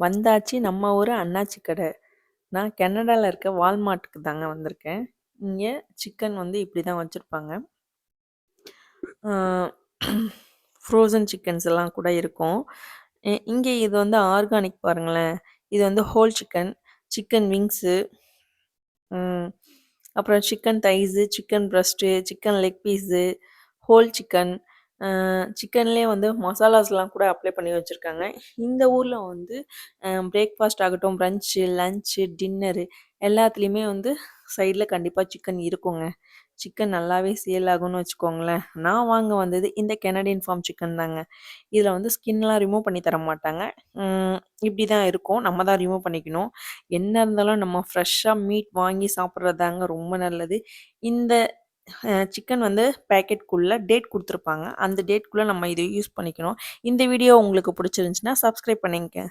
வந்தாச்சு. நம்ம ஊர் அண்ணாச்சி கடை. நான் கனடாவில் இருக்க வால்மார்ட்டுக்கு தாங்க வந்திருக்கேன். இங்கே சிக்கன் வந்து இப்படி தான் வச்சுருப்பாங்க ஃப்ரோசன் சிக்கன்ஸ் எல்லாம் கூட இருக்கும். இங்கே இது வந்து ஆர்கானிக் பாருங்களேன். இது வந்து ஹோல் சிக்கன் சிக்கன் விங்ஸு அப்புறம் chicken thighs chicken breast chicken leg piece whole chicken சிக்கன்லேயே வந்து மசாலாஸ்லாம் கூட அப்ளை பண்ணி வச்சுருக்காங்க. இந்த ஊரில் வந்து பிரேக்ஃபாஸ்ட் ஆகட்டும் ப்ரன்ச்சு லன்ச்சு டின்னரு எல்லாத்துலேயுமே வந்து சைடில் கண்டிப்பாக சிக்கன் இருக்குங்க. சிக்கன் நல்லாவே சேல் ஆகும்னு வச்சுக்கோங்களேன். நான் வாங்க வந்தது இந்த கெனடியன் ஃபார்ம் சிக்கன் தாங்க. இதில் வந்து ஸ்கின்லாம் ரிமூவ் பண்ணி தர மாட்டாங்க. இப்படி தான் இருக்கும். நம்ம தான் ரிமூவ் பண்ணிக்கணும். என்ன இருந்தாலும் நம்ம ஃப்ரெஷ்ஷாக மீட் வாங்கி சாப்பிட்றது தாங்க ரொம்ப நல்லது. இந்த சிக்கன் வந்து பேக்கெட்குள்ளே டேட் கொடுத்துருப்பாங்க. அந்த டேட்குள்ளே நம்ம இதை யூஸ் பண்ணிக்கணும். இந்த வீடியோ உங்களுக்கு பிடிச்சிருந்துச்சின்னா சப்ஸ்கிரைப் பண்ணிங்க